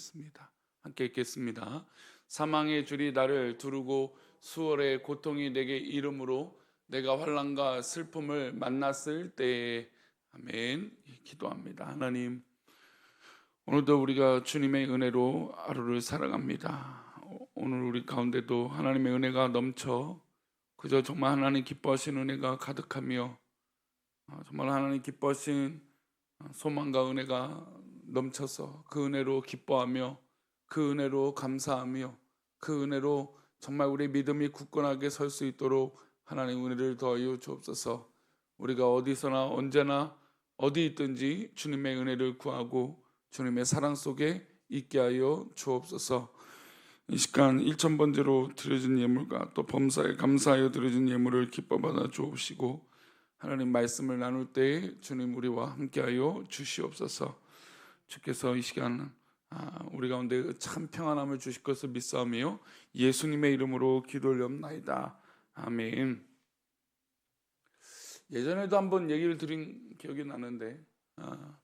기도하겠습니다. 함께 읽겠습니다. 사망의 줄이 나를 두르고 수월의 고통이 내게 이름으로 내가 환란과 슬픔을 만났을 때에 아멘 기도합니다. 하나님 오늘도 우리가 주님의 은혜로 하루를 살아갑니다. 오늘 우리 가운데도 하나님의 은혜가 넘쳐 그저 정말 하나님 기뻐하시는 은혜가 가득하며 아, 정말 하나님 기뻐하신 소망과 은혜가 넘쳐서 그 은혜로 기뻐하며 그 은혜로 감사하며 그 은혜로 정말 우리 믿음이 굳건하게 설 수 있도록 하나님 은혜를 더하여 주옵소서. 우리가 어디서나 언제나 어디 있든지 주님의 은혜를 구하고 주님의 사랑 속에 있게 하여 주옵소서. 이 시간 1천 번째로 드려진 예물과 또 범사에 감사하여 드려진 예물을 기뻐 받아 주옵시고 하나님 말씀을 나눌 때 주님 우리와 함께하여 주시옵소서. 주께서 이 시간 아, 우리 가운데 참 평안함을 주실 것을 믿사오며 예수님의 이름으로 기도올렵나이다. 아멘. 예전에도 한번 얘기를 드린 기억이 나는데 아,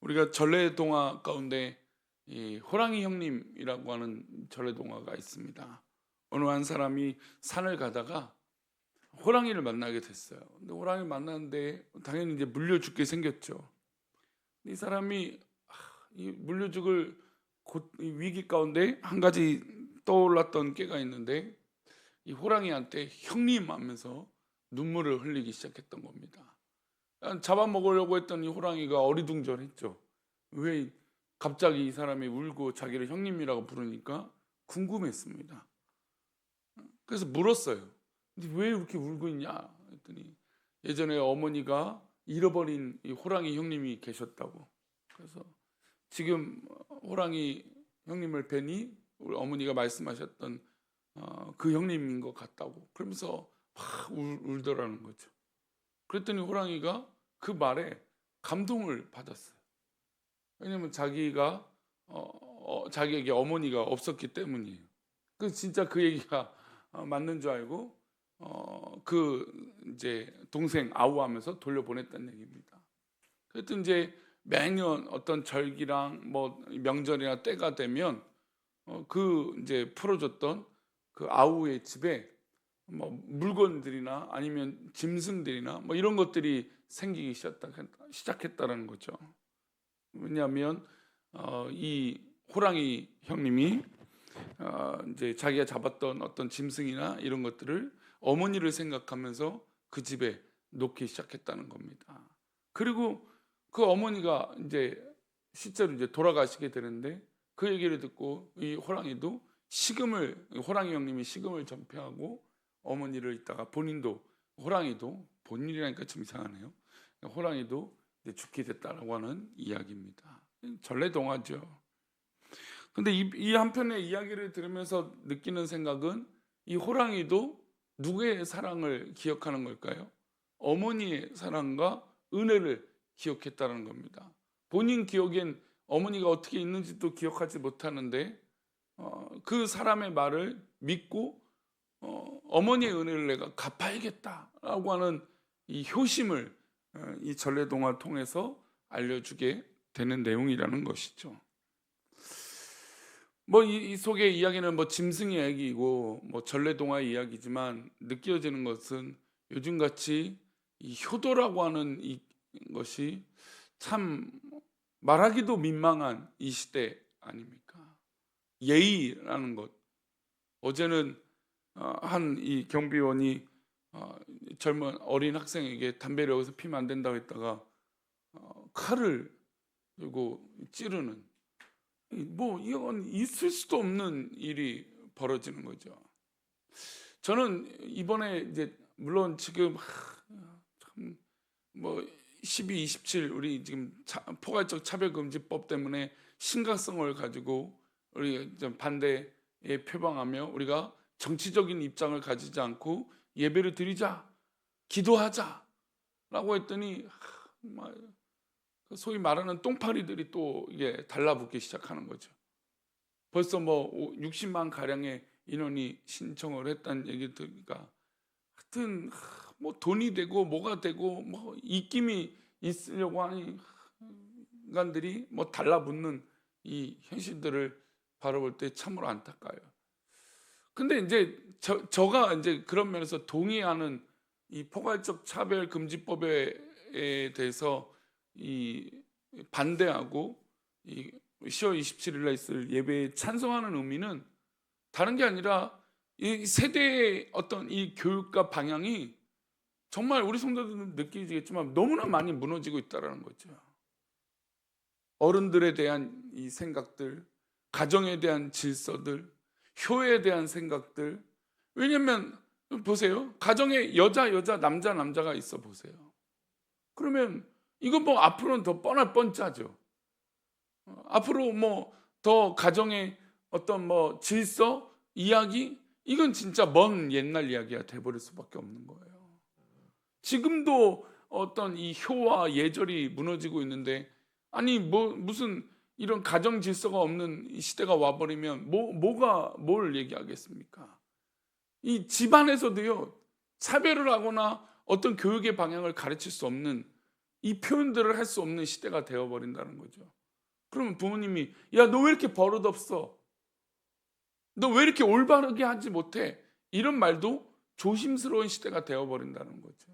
우리가 전래 동화 가운데 이 호랑이 형님이라고 하는 전래 동화가 있습니다. 어느 한 사람이 산을 가다가 호랑이를 만나게 됐어요. 근데 호랑이 만났는데 당연히 이제 물려 죽게 생겼죠. 이 사람이 곧 위기 가운데 한 가지 떠올랐던 깨가 있는데 이 호랑이한테 형님 하면서 눈물을 흘리기 시작했던 겁니다. 잡아먹으려고 했던 이 호랑이가 어리둥절했죠. 왜 갑자기 이 사람이 울고 자기를 형님이라고 부르니까 궁금했습니다. 그래서 물었어요. 근데 왜 이렇게 울고 있냐? 했더니 예전에 어머니가 잃어버린 이 호랑이 형님이 계셨다고. 그래서 지금 호랑이 형님을 뵈니 우리 어머니가 말씀하셨던 어, 그 형님인 것 같다고. 그러면서 막 울, 울더라는 거죠. 그랬더니 호랑이가 그 말에 감동을 받았어요. 왜냐면 자기가 어, 어, 자기에게 어머니가 없었기 때문이에요. 그 진짜 그 얘기가 어, 맞는 줄 알고 어, 그 이제 동생 아우하면서 돌려보냈다는 얘기입니다. 그랬더니 이제 매년 어떤 절기랑 뭐 명절이나 때가 되면 어, 그 이제 풀어줬던 그 아우의 집에 뭐 물건들이나 아니면 짐승들이나 뭐 이런 것들이 생기기 시작했다, 는 거죠. 왜냐하면 어, 이 호랑이 형님이 어, 이제 자기가 잡았던 어떤 짐승이나 이런 것들을 어머니를 생각하면서 그 집에 놓기 시작했다는 겁니다. 그리고 그 어머니가 이제 실제로 이제 돌아가시게 되는데 그 얘기를 듣고 이 호랑이도 식음을 호랑이 형님이 식음을 전폐하고 어머니를 있다가 본인도 호랑이도 본인이라니까 좀 이상하네요. 호랑이도 죽게 됐다라고 하는 이야기입니다. 전래동화죠. 근데 이, 이 한편의 이야기를 들으면서 느끼는 생각은 이 호랑이도 누구의 사랑을 기억하는 걸까요? 어머니의 사랑과 은혜를 기억했다는 겁니다. 본인 기억엔 어머니가 어떻게 있는지도 기억하지 못하는데 어, 그 사람의 말을 믿고 어, 어머니의 은혜를 내가 갚아야겠다라고 하는 이 효심을 어, 이 전래동화 통해서 알려주게 되는 내용이라는 것이죠. 뭐이 이 속의 이야기는 뭐 짐승 이야기이고 뭐 전래동화 이야기지만 느껴지는 것은 요즘 같이 이 효도라고 하는 이 것이 참 말하기도 민망한 이 시대 아닙니까? 예의라는 것. 어제는 어, 한이 경비원이 어, 젊은 어린 학생에게 담배를 여기서 피면 안 된다고 했다가 어, 칼을 들고 찌르는 뭐 이건 있을 수도 없는 일이 벌어지는 거죠. 저는 이번에 이제 물론 지금 참뭐 12, 27 우리 지금 차, 포괄적 차별금지법 때문에 심각성을 가지고 우리 반대에 표방하며 우리가 정치적인 입장을 가지지 않고 예배를 드리자, 기도하자라고 했더니 그 소위 말하는 똥파리들이 또 이게 달라붙기 시작하는 거죠. 벌써 뭐 60만 가량의 인원이 신청을 했다는 얘기 들으니까 하여튼 뭐 돈이 되고 뭐가 되고 뭐 입김이 있으려고 하는 인간들이 뭐 달라붙는 이 현실들을 바라볼 때 참으로 안타까워요. 근데 이제 저, 저가 이제 그런 면에서 동의하는 이 포괄적 차별 금지법에 대해서 이 반대하고 이 10월 27일 날 있을 예배에 찬성하는 의미는 다른 게 아니라 이 세대의 어떤 이 교육과 방향이 정말 우리 성도들은 느끼겠지만 너무나 많이 무너지고 있다라는 거죠. 어른들에 대한 이 생각들, 가정에 대한 질서들, 효에 대한 생각들. 왜냐면 보세요. 가정에 여자 여자 남자 남자가 있어 보세요. 그러면 이건 뭐 앞으로는 더 뻔할 뻔짜죠. 어, 앞으로 뭐 더 가정의 어떤 뭐 질서, 이야기 이건 진짜 먼 옛날 이야기가 돼버릴 수밖에 없는 거예요. 지금도 어떤 이 효와 예절이 무너지고 있는데 아니 뭐 무슨 이런 가정 질서가 없는 이 시대가 와버리면 뭐 뭐가 뭘 얘기하겠습니까? 이 집안에서도요 차별을 하거나 어떤 교육의 방향을 가르칠 수 없는 이 표현들을 할 수 없는 시대가 되어버린다는 거죠. 그러면 부모님이 야 너 왜 이렇게 버릇 없어? 너 왜 이렇게 올바르게 하지 못해? 이런 말도 조심스러운 시대가 되어버린다는 거죠.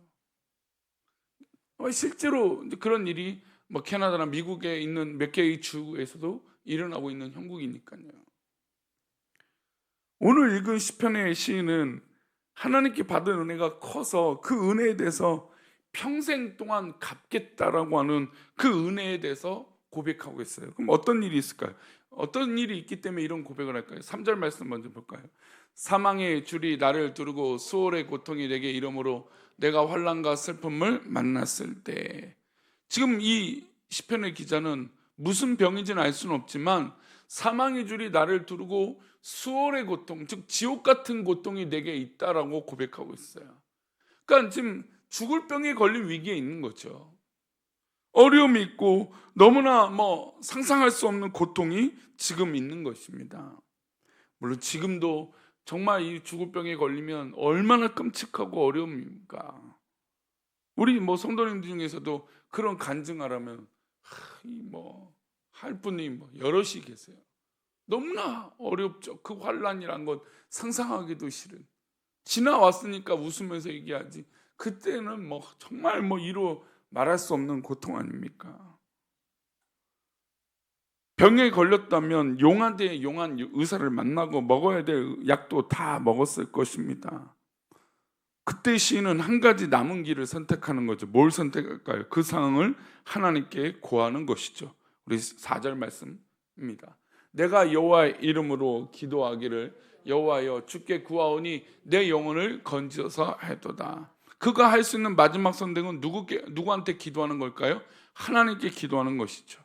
어, 실제로 그런 일이 뭐 캐나다나 미국에 있는 몇 개의 주에서도 일어나고 있는 형국이니까요. 오늘 읽은 시편의 시인은 하나님께 받은 은혜가 커서 그 은혜에 대해서 평생 동안 갚겠다라고 하는 그 은혜에 대해서 고백하고 있어요. 그럼 어떤 일이 있을까요? 어떤 일이 있기 때문에 이런 고백을 할까요? 3절 말씀 먼저 볼까요? 사망의 줄이 나를 두르고 수월의 고통이 내게 이름으로 내가 환란과 슬픔을 만났을 때 지금 이 시편의 기자는 무슨 병인지는 알 수는 없지만 사망의 줄이 나를 두르고 수월의 고통, 즉 지옥 같은 고통이 내게 있다라고 고백하고 있어요. 그러니까 지금 죽을 병에 걸린 위기에 있는 거죠. 어려움이 있고 너무나 뭐 상상할 수 없는 고통이 지금 있는 것입니다. 물론 지금도 정말 이 죽을 병에 걸리면 얼마나 끔찍하고 어려움입니까? 우리 뭐 성도님들 중에서도 그런 간증하라면 뭐할 분이 뭐 여럿이 계세요. 너무나 어렵죠. 그 환란이란 것 상상하기도 싫은. 지나왔으니까 웃으면서 얘기하지. 그때는 뭐 정말 뭐 이루 말할 수 없는 고통 아닙니까? 병에 걸렸다면 용한 대 용한 의사를 만나고 먹어야 될 약도 다 먹었을 것입니다. 그때 시인은 한 가지 남은 길을 선택하는 거죠. 뭘 선택할까요? 그 상황을 하나님께 구하는 것이죠. 우리 4절 말씀입니다. 내가 여호와의 이름으로 기도하기를 여호와여 주께 구하오니 내 영혼을 건져서 해도다. 그가 할 수 있는 마지막 선택은 누구께 누구한테 기도하는 걸까요? 하나님께 기도하는 것이죠.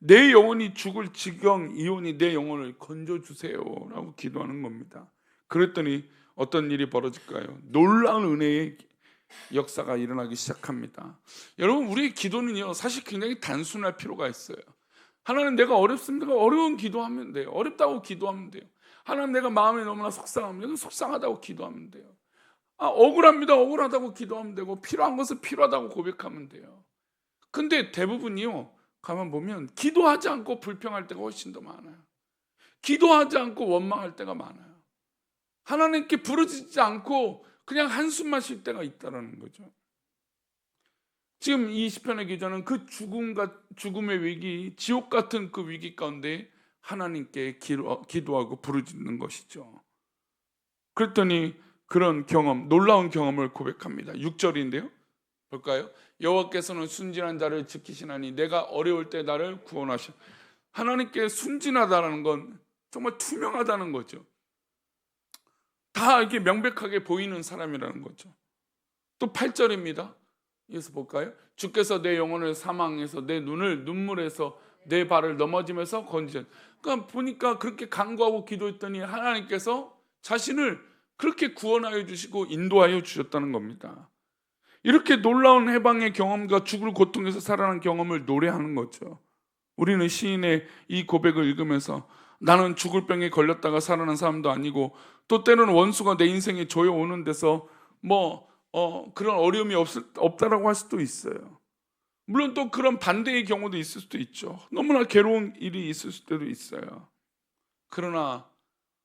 내 영혼이 죽을 지경 이혼이 내 영혼을 건져 주세요라고 기도하는 겁니다. 그랬더니 어떤 일이 벌어질까요? 놀라운 은혜의 역사가 일어나기 시작합니다. 여러분 우리의 기도는요 사실 굉장히 단순할 필요가 있어요. 하나님 내가 어렵습니다. 어려운 기도하면 돼요. 어렵다고 기도하면 돼요. 하나님 내가 마음이 너무나 속상합니다. 속상하다고 기도하면 돼요. 아, 억울합니다. 억울하다고 기도하면 되고 필요한 것을 필요하다고 고백하면 돼요. 근데 대부분이요. 가만 보면 기도하지 않고 불평할 때가 훨씬 더 많아요. 기도하지 않고 원망할 때가 많아요. 하나님께 부르짖지 않고 그냥 한숨만 쉴 때가 있다라는 거죠. 지금 이 시편의 기자는 그 죽음과 죽음의 위기, 지옥 같은 그 위기 가운데 하나님께 기도하고 부르짖는 것이죠. 그랬더니 그런 경험, 놀라운 경험을 고백합니다. 6절인데요. 볼까요? 여호와께서는 순진한 자를 지키시나니 내가 어려울 때 나를 구원하셔. 하나님께 순진하다는 건 정말 투명하다는 거죠. 다 이렇게 명백하게 보이는 사람이라는 거죠. 또 8절입니다. 여기서 볼까요? 주께서 내 영혼을 사망해서 내 눈을 눈물에서 내 발을 넘어지면서 건져. 그러니까 보니까 그렇게 간구하고 기도했더니 하나님께서 자신을 그렇게 구원하여 주시고 인도하여 주셨다는 겁니다. 이렇게 놀라운 해방의 경험과 죽을 고통에서 살아난 경험을 노래하는 거죠. 우리는 시인의 이 고백을 읽으면서 나는 죽을 병에 걸렸다가 살아난 사람도 아니고 또 때로는 원수가 내 인생에 조여오는 데서 뭐 어, 그런 어려움이 없, 없다라고 할 수도 있어요. 물론 또 그런 반대의 경우도 있을 수도 있죠. 너무나 괴로운 일이 있을 수도 있어요. 그러나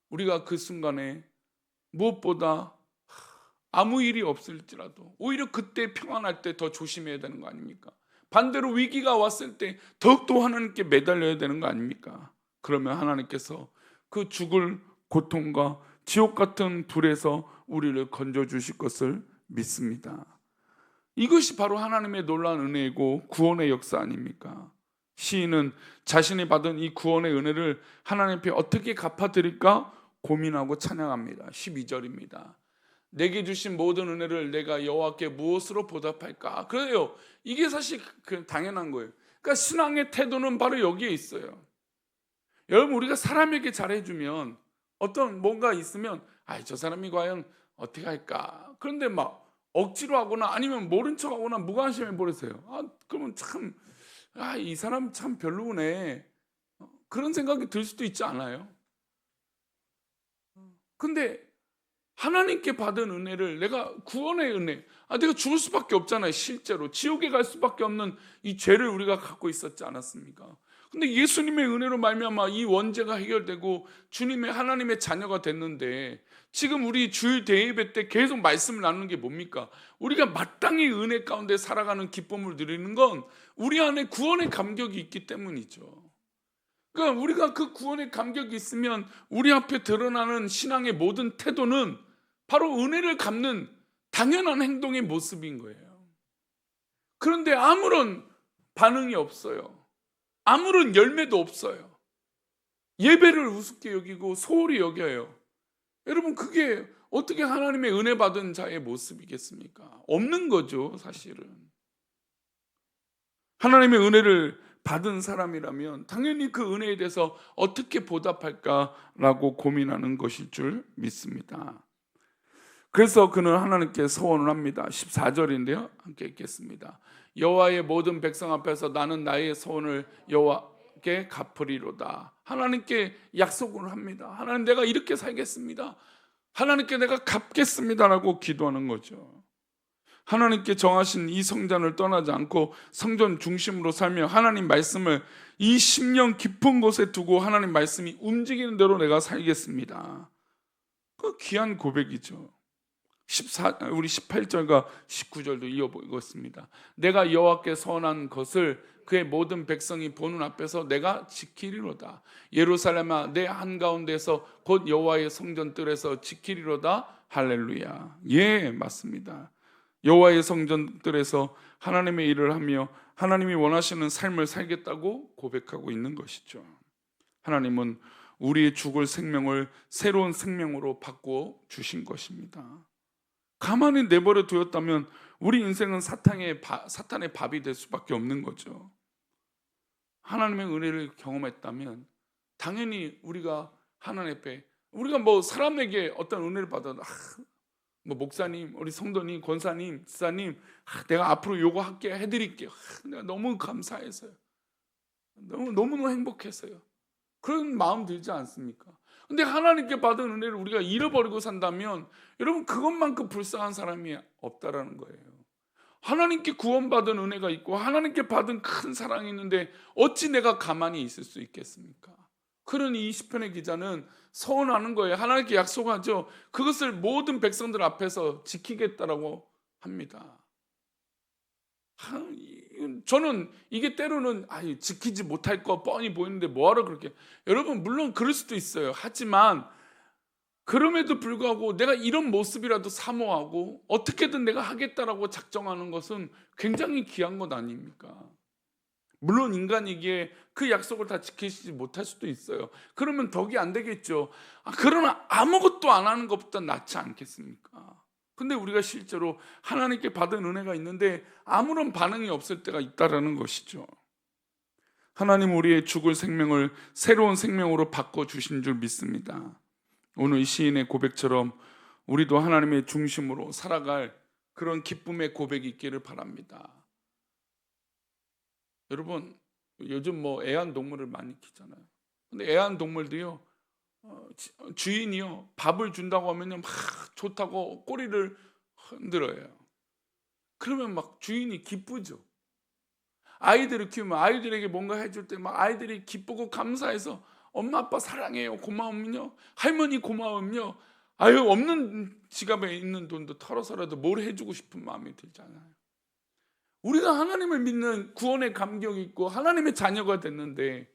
우리가 그 순간에 무엇보다 아무 일이 없을지라도 오히려 그때 평안할 때 더 조심해야 되는 거 아닙니까? 반대로 위기가 왔을 때 더욱더 하나님께 매달려야 되는 거 아닙니까? 그러면 하나님께서 그 죽을 고통과 지옥 같은 불에서 우리를 건져 주실 것을 믿습니다. 이것이 바로 하나님의 놀라운 은혜이고 구원의 역사 아닙니까? 시인은 자신이 받은 이 구원의 은혜를 하나님 앞에 어떻게 갚아드릴까 고민하고 찬양합니다. 12절입니다. 내게 주신 모든 은혜를 내가 여호와께 무엇으로 보답할까? 그래요. 이게 사실 그 당연한 거예요. 그러니까 신앙의 태도는 바로 여기에 있어요. 여러분 우리가 사람에게 잘해주면 어떤 뭔가 있으면 아이 저 사람이 과연 어떻게 할까? 그런데 막 억지로 하거나 아니면 모른 척하거나 무관심해 버리세요. 아 그러면 참아이 사람 참 별로네 어, 그런 생각이 들 수도 있지 않아요? 근데 하나님께 받은 은혜를 내가 구원의 은혜, 아 내가 죽을 수밖에 없잖아요. 실제로 지옥에 갈 수밖에 없는 이 죄를 우리가 갖고 있었지 않았습니까? 근데 예수님의 은혜로 말미암아 이 원죄가 해결되고 주님의 하나님의 자녀가 됐는데 지금 우리 주일 대예배 때 계속 말씀을 나누는 게 뭡니까? 우리가 마땅히 은혜 가운데 살아가는 기쁨을 누리는 건 우리 안에 구원의 감격이 있기 때문이죠. 그러니까 우리가 그 구원의 감격이 있으면 우리 앞에 드러나는 신앙의 모든 태도는 바로 은혜를 갚는 당연한 행동의 모습인 거예요. 그런데 아무런 반응이 없어요. 아무런 열매도 없어요. 예배를 우습게 여기고 소홀히 여겨요. 여러분 그게 어떻게 하나님의 은혜 받은 자의 모습이겠습니까? 없는 거죠, 사실은. 하나님의 은혜를 받은 사람이라면 당연히 그 은혜에 대해서 어떻게 보답할까라고 고민하는 것일 줄 믿습니다. 그래서 그는 하나님께 서원을 합니다. 14절인데요. 함께 읽겠습니다. 여호와의 모든 백성 앞에서 나는 나의 서원을 여호와께 갚으리로다. 하나님께 약속을 합니다. 하나님 내가 이렇게 살겠습니다. 하나님께 내가 갚겠습니다라고 기도하는 거죠. 하나님께 정하신 이 성전을 떠나지 않고 성전 중심으로 살며 하나님 말씀을 이 10년 깊은 곳에 두고 하나님 말씀이 움직이는 대로 내가 살겠습니다. 그 귀한 고백이죠. 14 우리 18절과 19절도 이어보겠습니다. 내가 여호와께 선한 것을 그의 모든 백성이 보는 앞에서 내가 지키리로다. 예루살렘아 내 한가운데서 곧 여호와의 성전 뜰에서 지키리로다. 할렐루야. 예, 맞습니다. 여호와의 성전들에서 하나님의 일을 하며 하나님이 원하시는 삶을 살겠다고 고백하고 있는 것이죠. 하나님은 우리의 죽을 생명을 새로운 생명으로 바꾸어 주신 것입니다. 가만히 내버려 두었다면 우리 인생은 사탄의 바, 사탄의 밥이 될 수밖에 없는 거죠. 하나님의 은혜를 경험했다면 당연히 우리가 하나님 앞에 우리가 뭐 사람에게 어떤 은혜를 받아도 아, 뭐 목사님, 우리 성도님, 권사님, 지사님, 아, 내가 앞으로 요거 할게 해드릴게요. 아, 내가 너무 감사해서요. 너무 너무 행복했어요. 그런 마음 들지 않습니까? 근데 하나님께 받은 은혜를 우리가 잃어버리고 산다면 여러분 그것만큼 불쌍한 사람이 없다라는 거예요. 하나님께 구원받은 은혜가 있고 하나님께 받은 큰 사랑이 있는데 어찌 내가 가만히 있을 수 있겠습니까? 이 시편의 기자는 서운하는 거예요. 하나님께 약속하죠. 그것을 모든 백성들 앞에서 지키겠다라고 합니다. 저는 이게 때로는 아유, 지키지 못할 거 뻔히 보이는데 뭐하러 그렇게 여러분 물론 그럴 수도 있어요. 하지만 그럼에도 불구하고 내가 이런 모습이라도 사모하고 어떻게든 내가 하겠다라고 작정하는 것은 굉장히 귀한 것 아닙니까? 물론 인간이기에 그 약속을 다 지키지 못할 수도 있어요. 그러면 덕이 안 되겠죠. 아, 그러나 아무것도 안 하는 것보다 낫지 않겠습니까? 근데 우리가 실제로 하나님께 받은 은혜가 있는데 아무런 반응이 없을 때가 있다라는 것이죠. 하나님 우리의 죽을 생명을 새로운 생명으로 바꿔 주신 줄 믿습니다. 오늘 시인의 고백처럼 우리도 하나님의 중심으로 살아갈 그런 기쁨의 고백이 있기를 바랍니다. 여러분 요즘 뭐 애완동물을 많이 키잖아요. 근데 애완동물도요 어, 주인이요 밥을 준다고 하면요 막 좋다고 꼬리를 흔들어요. 그러면 막 주인이 기쁘죠. 아이들을 키우면 아이들에게 뭔가 해줄 때 막 아이들이 기쁘고 감사해서 엄마 아빠 사랑해요 고마움요 할머니 고마움요 아유 없는 지갑에 있는 돈도 털어서라도 뭘 해주고 싶은 마음이 들잖아요. 우리가 하나님을 믿는 구원의 감격이 있고 하나님의 자녀가 됐는데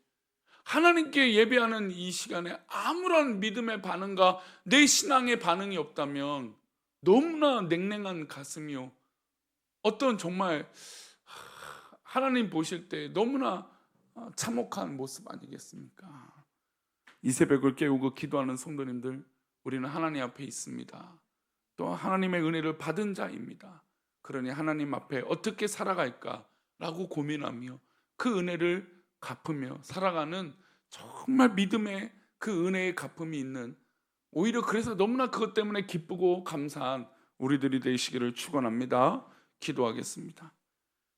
하나님께 예배하는 이 시간에 아무런 믿음의 반응과 내 신앙의 반응이 없다면 너무나 냉랭한 가슴이요. 어떤 정말 하나님 보실 때 너무나 참혹한 모습 아니겠습니까? 이 새벽을 깨우고 기도하는 성도님들, 우리는 하나님 앞에 있습니다. 또 하나님의 은혜를 받은 자입니다. 그러니 하나님 앞에 어떻게 살아갈까라고 고민하며 그 은혜를 갚으며 살아가는 정말 믿음의 그 은혜의 갚음이 있는 오히려 그래서 너무나 그것 때문에 기쁘고 감사한 우리들이 되시기를 축원합니다. 기도하겠습니다.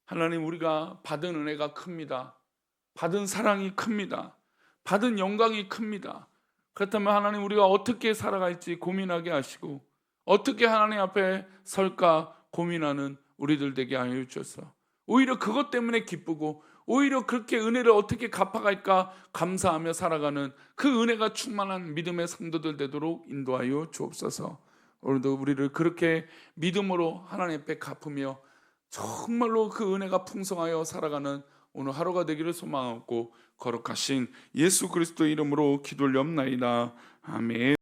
하나님 우리가 받은 은혜가 큽니다. 받은 사랑이 큽니다. 받은 영광이 큽니다. 그렇다면 하나님 우리가 어떻게 살아갈지 고민하게 하시고 어떻게 하나님 앞에 설까 고민하는 우리들 되게 하여 주셔서 오히려 그것 때문에 기쁘고 오히려 그렇게 은혜를 어떻게 갚아갈까 감사하며 살아가는 그 은혜가 충만한 믿음의 성도들 되도록 인도하여 주옵소서. 오늘도 우리를 그렇게 믿음으로 하나님 앞에 갚으며 정말로 그 은혜가 풍성하여 살아가는 오늘 하루가 되기를 소망하고 거룩하신 예수 그리스도 이름으로 기도를 옵나이다. 아멘.